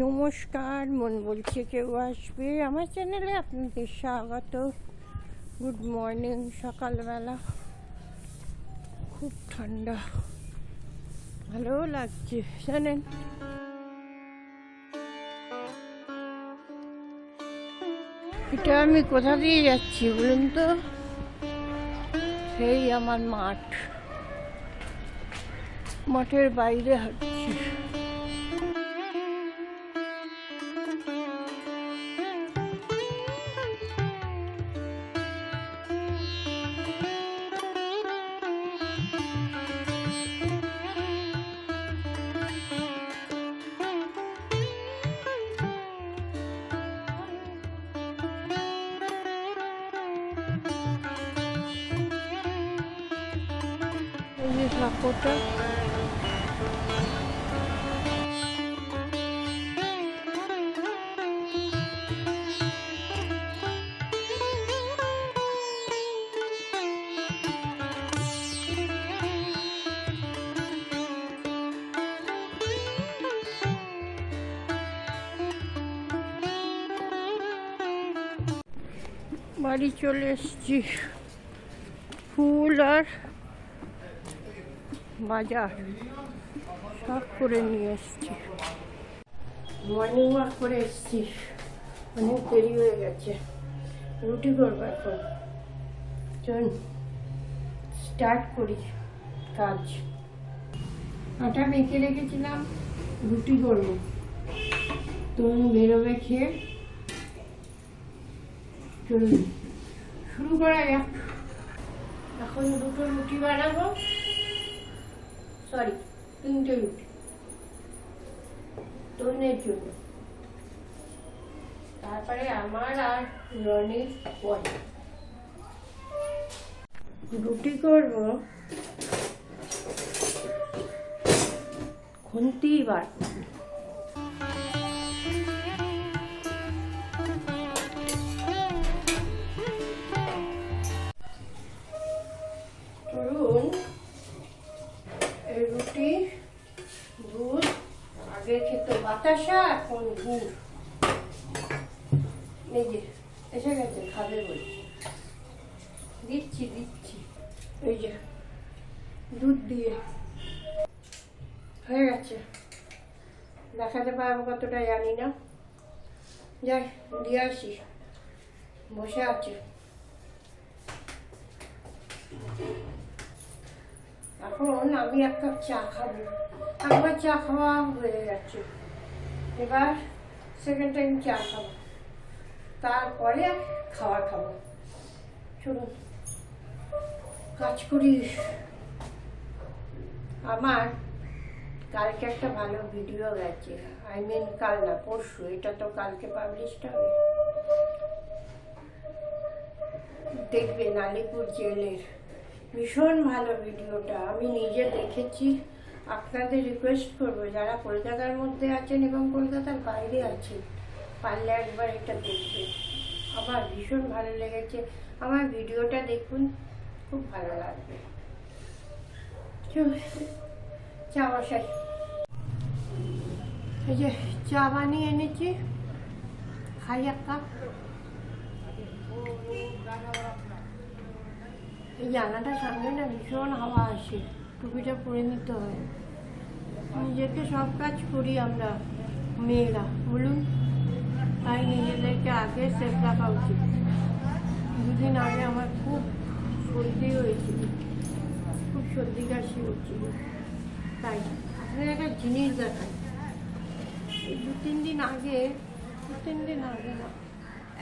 নমস্কার, মন বলছে কেউ আসবে। আমার চ্যানেলে আপনাদের স্বাগত। গুড মর্নিং, সকালবেলা। খুব ঠান্ডা। ভালো লাগছে, জানেন। এটা আমি কোথা দিয়ে যাচ্ছি বলুন তো? সেই আমার মাঠ। মাঠের বাইরে হাঁটছি। এই যে বাড়ি চলে এসছি। ফুল আর বাজার সব করে নিয়ে এসছি। মর্নিং ওয়াক করে এসছি। অনেক দেরি হয়ে গেছে। রুটি করব এখন। চল স্টার্ট করি কাজ। আটা মেখে রেখেছিলাম, রুটি করব। তরুণ বেরোবে খেয়ে। চলুন শুরু করা যাক। এখন দুটো রুটি বানাবো। সরি তিনটে তরুণের জন্য। তারপরে আমার আর রনির পরে। রুটি করব। খুন্তি বার বাতাসা এখন গুড় এই যে এসে গেছে খাবে বলছি দিচ্ছি দিচ্ছি এই যে দুধ দিয়ে হয়ে গেছে। দেখাতে পারব কতটা জানি না। যাই, দিয়ে আসি। বসে আছে। এখন আমি এক কাপ চা খাব। একবার চা খাওয়া হয়ে গেছে। এবার সেকেন্ড টাইম চা খাব। তারপরে খাওয়া খাব। চলুন, কাজ করি। আমার কালকে একটা ভালো ভিডিও গেছে। আই মিন কাল না, পরশু, এটা তো কালকে পাবলিশড হবে। দেখবেন আলিপুর জেলের ভীষণ ভালো ভিডিওটা আমি নিজে দেখেছি। আপনাদের রিকোয়েস্ট করব, যারা কলকাতার মধ্যে আছেন এবং কলকাতার বাইরে আছেন, পারলে একবার এটা দেখবেন। আমার ভীষণ ভালো লেগেছে। আমার ভিডিওটা দেখুন, খুব ভালো লাগবে। চা যে চা বানিয়ে এনেছি। খাই এক কাপ। এই জানাটা সামনে না, ভীষণ হাওয়া আসে। টুপিটা পরে নিতে হয়। নিজেকে সব কাজ করি আমরা, মেয়েরা, বলুন। তাই নিজেদেরকে আগে সেফ রাখা উচিত। দুদিন আগে আমার খুব সর্দি হয়েছিল। খুব সর্দি কাশি হচ্ছিল। তাই আপনার একটা জিনিস দেখাই। এই দু, তিন দিন আগে, দু, তিন দিন আগে না,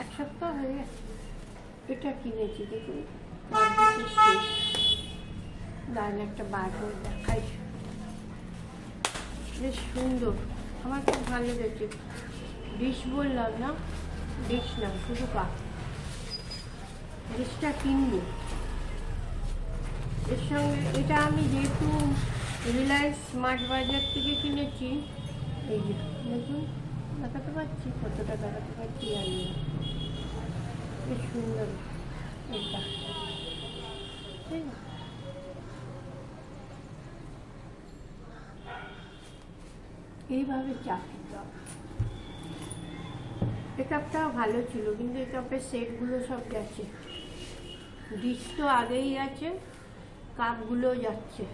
এক সপ্তাহ হয়ে এটা কিনেছি, দেখুন। দাঁড়ান একটা বার করে দেখাই। বেশ সুন্দর। আমার খুব ভালো লেগেছে। ডিশ বললাম না, ডিশ না, শুধু কাপ ডিশটা কিনবো। এর সঙ্গে এটা আমি যেহেতু রিলায়েন্স স্মার্ট বাজার থেকে কিনেছি, এই যে দেখুন দেখাতে পারছি? কতটা দেখাতে পারছি না। বেশ সুন্দর। এটা ঠিক আছে এইভাবে চা খেতে হবে। ভালো ছিল, কিন্তু এই কাপের সেটগুলো সব গেছে ডিশ তো আগেই আছে কাপগুলো যাচ্ছে।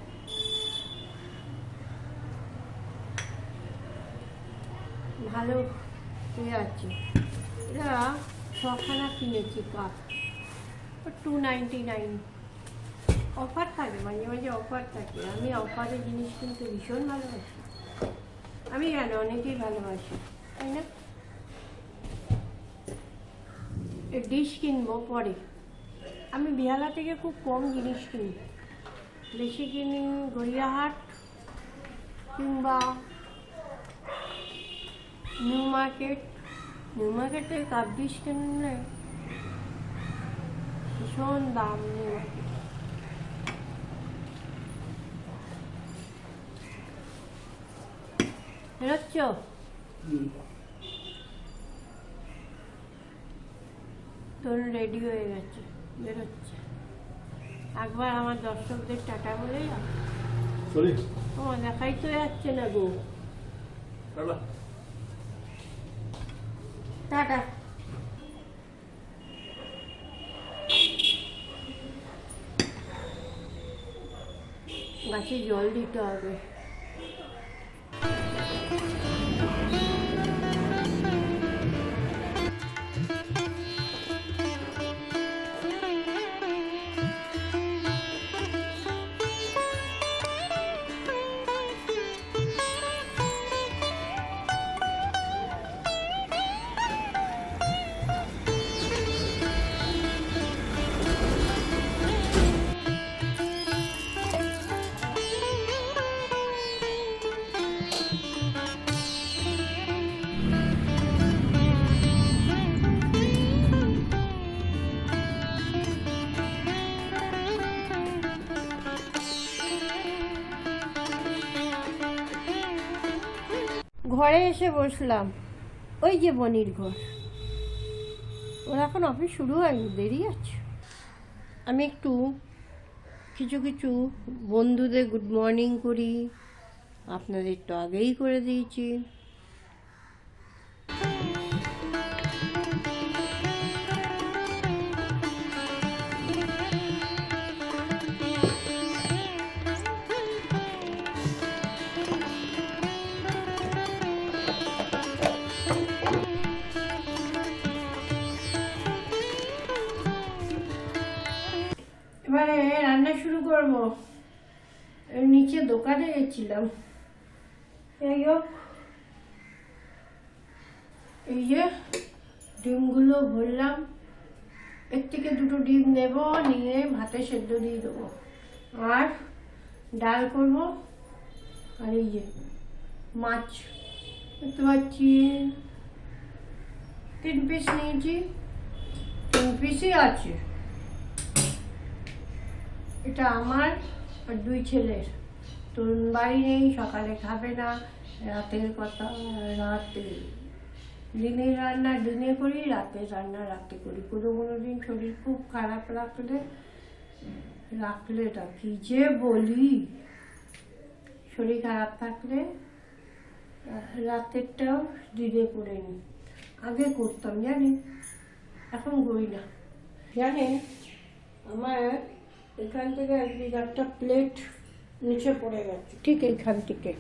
ভালো ইয়ে আছে। এরা ছখানা কিনেছি cup. Two ninety nine offer থাকে, মাঝে মাঝে অফার থাকে। আমি অফারের জিনিস কিনতে ভীষণ ভালোবাসি। আমি কেন? অনেকেই ভালোবাসি, তাই না? ডিশ কিনবো পরে। আমি বিহালা থেকে খুব কম জিনিস কিনি। বেশি কিনি গড়িয়াহাট কিংবা নিউ মার্কেট। নিউ মার্কেটে কাপ ডিশ কিনলে ভীষণ দাম নিউ মার্কেটে। বেরোচ্ছ তোর রেডি হয়ে গেছে বেরোচ্ছে একবার আমার দর্শকদের টাটা বলে যাও ও দেখাই তো যাচ্ছে না গো টাটা টাটা গাছে জল দিতে হবে এসে বসলাম। ওই যে বনির ঘর। ওর এখন অফিস শুরু হয়নি, দেরি আছে। আমি একটু কিছু কিছু বন্ধুদের গুড মর্নিং করি। আপনাদের তো আগেই করে দিয়েছি। করব? নিচে দোকানে গেছিলাম। যাই হোক, এই যে ডিমগুলো ভরলাম। এর থেকে দুটো ডিম নেব, নিয়ে ভাতে সেদ্ধ দিয়ে দেবো। আর ডাল করব। আর এই যে মাছ, দেখতে পাচ্ছি। তিন পিস নিয়েছি। তিন পিসই আছে। এটা আমার আর দুই ছেলের। তরুণ বাড়ি নেই, সকালে খাবে না, রাতের কথা, রাতে দিনের রান্না দিনে করি, রাতের রান্না রাতে করি। কোনো কোনো দিন শরীর খুব খারাপ রাখলে রাখলে রাখি যে বলি? শরীর খারাপ থাকলে, রাতেরটাও দিনে করে নিই আগে করতাম, জানি? এখন করি না। জানে আমার এখান থেকে এক একটা প্লেট নিচে পড়ে গেছে। ঠিক এইখান থেকে।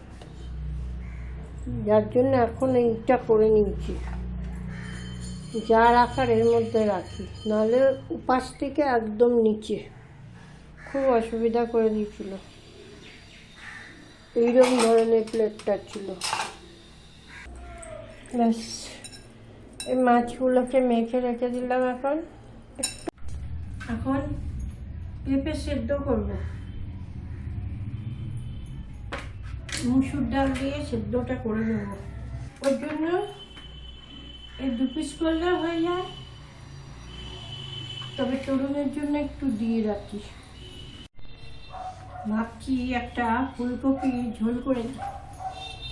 যার জন্য এখন এইটা করে নিয়েছি। যা রাখার এর মধ্যে রাখি। নাহলে উপাস থেকে একদম নিচে। খুব অসুবিধা করে দিয়েছিল। এইরকম ধরনের প্লেটটা ছিল। ব্যাস। এই মাছগুলোকে মেখে রেখে দিলাম এখন। এখন পেঁপে সেদ্ধ করব। মুসুর ডাল দিয়ে সেদ্ধটা করে নেব। ওর জন্য এই দু পিস করলে হয়ে যায়। তবে তরুণের জন্য একটু দিয়ে রাখি। ভাবছি একটা ফুলকপি ঝোল করে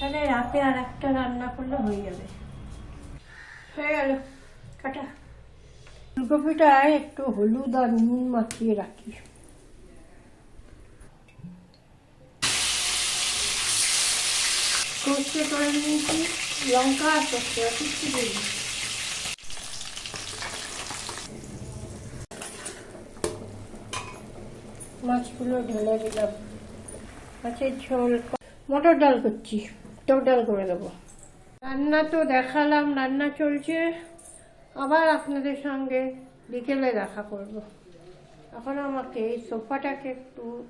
তাহলে রাতে আর একটা রান্না করলে হয়ে যাবে। হয়ে গেল। কাটা ফুলকপিটায় একটু হলুদ আর নুন মাখিয়ে রাখি। সর্ষে করে নিয়েছি লঙ্কা আর সর্ষে আর কিছু দিই। মাছগুলো ঢেলে দিলাম। মাছের ঝোল মটর ডাল করছি। টক ডাল করে দেবো রান্না তো দেখালাম, রান্না চলছে। আবার আপনাদের সঙ্গে বিকেলে দেখা করব। এখন আমাকে এই সোফাটাকে একটু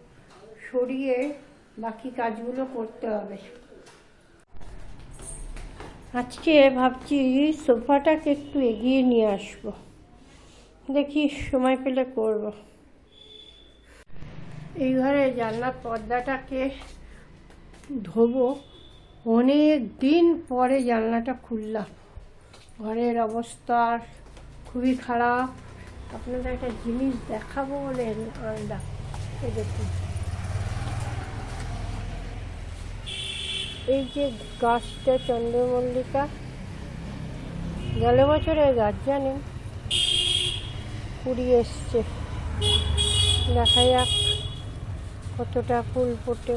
সরিয়ে বাকি কাজগুলো করতে হবে। আজকে ভাবছি সোফাটাকে একটু এগিয়ে নিয়ে আসব। দেখি সময় পেলে করব। এই ঘরে জানলার পর্দাটাকে ধোবো। অনেক দিন পরে জানলাটা খুললাম। ঘরের অবস্থা খুবই খারাপ। আপনাদের একটা জিনিস দেখাবো বলে দেখুন। এই যে গাছটা চন্দ্রমল্লিকা, গেল বছরের গাছ জানেন কুড়ি এসছে। দেখা যাক কতটা ফুল ফোটে।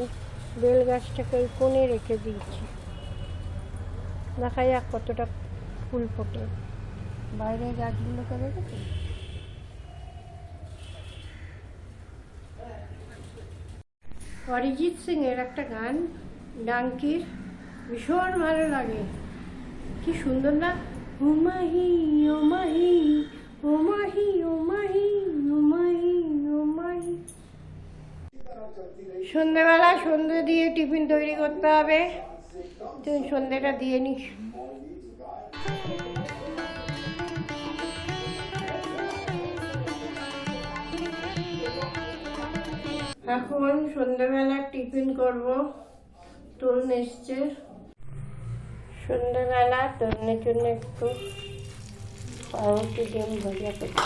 বেল গাছটাকে ওই কোণে রেখে দিয়েছি। দেখা যাক কতটা ফুল ফোটে। বাইরের গাছগুলোকে রেখেছি অরিজিৎ সিং এর একটা গান, ডাঙ্কির, ভীষণ ভালো লাগে। কি সুন্দর না? উমাহি ওমাহি ওমাহি ওমাহি ওমাহি ওমাহি সন্ধেবেলা সন্ধে দিয়ে টিফিন তৈরি করতে হবে। তুই সন্ধেটা দিয়ে নিস এখন সন্ধ্যেবেলা টিফিন করব। তরুণ এসছে। সন্ধ্যেবেলা তরুণের জন্য একটু পাউরুটি ডিম ভাজা করছি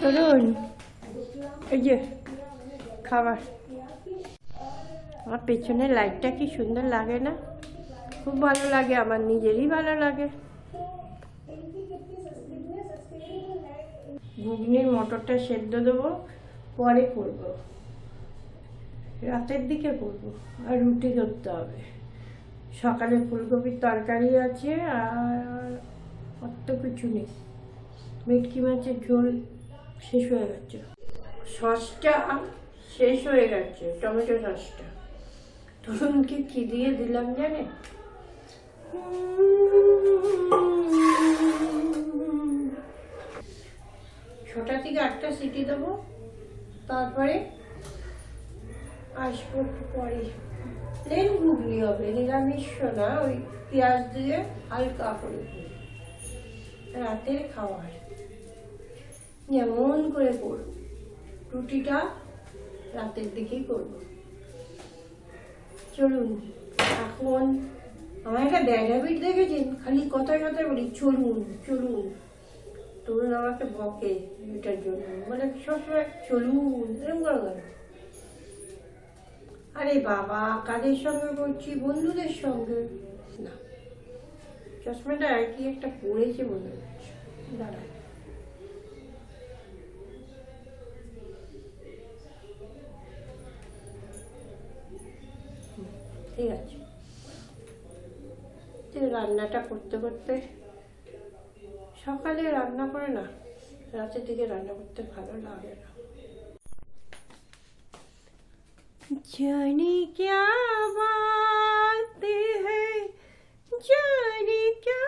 তরুণ এই যে খাবার আমার পেছনে লাইটটা কি সুন্দর লাগে না খুব ভালো লাগে আমার নিজেরই ভালো লাগে ঘুগনির মটরটা সেদ্ধ দেবো পরে করব রাতের দিকে করব আর রুটি করতে হবে সকালে ফুলকপির তরকারি আছে আর অত কিছু নেই ভেটকি মাছের ঝোল শেষ হয়ে গেছে। সসটা শেষ হয়ে গেছে, টমেটো সসটা। তরুণকে কি দিয়ে দিলাম জানে ছটা থেকে আটটা সিটি দেবো, তারপরে আসব একটু পরে। প্লেন ঘুগনি হবে, নিরামিষ না, ওই পেঁয়াজ দিয়ে হালকা করে। রাতের খাবার। যেমন করে করব রুটিটা রাতের দিকেই করব। চলুন, এখন আমার একটা ব্যাড হ্যাবিট দেখেছেন? খালি কথায় কথায় বলি, চলুন চলুন। তরুণ আমাকে বকে এটার জন্য। মানে সবসময় চলুন। এরকম করে কেন? আরে বাবা, কাদের সঙ্গে করছি? বন্ধুদের সঙ্গে? না। চশমাটা আর কি একটা পড়েছে মনে হচ্ছে দাঁড়া ঠিক আছে। রান্নাটা করতে করতে সকালে রান্না করে না, রাতের দিকে রান্না করতে ভালো লাগে না। জানি ক্যা জানি ক্যা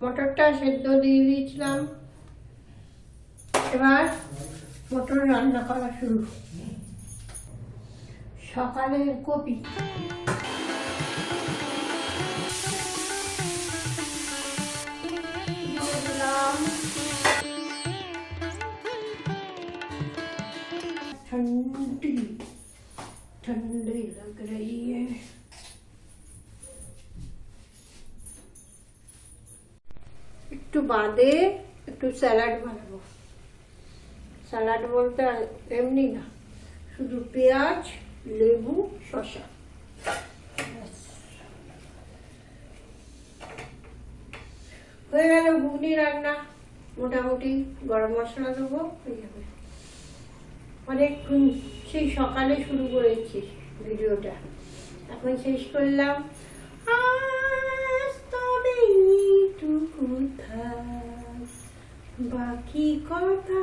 মটরটা সেদ্ধ দিবি মটর রান্না করা শুরু সকালের কপি দিয়ে দিলাম ठंडी ठंडी लग रही है একটু বাদে একটু স্যালাড বানাবো স্যালাড বলতে এমনি না। শুধু পেঁয়াজ, লেবু ব্যাস। হয়ে গেল ঘুগনি রান্না। মোটামুটি গরম মশলা দেবো, হয়ে যাবে। অনেকক্ষণ সেই সকালে শুরু করেছি ভিডিওটা। এখন শেষ করলাম। বাকি কথা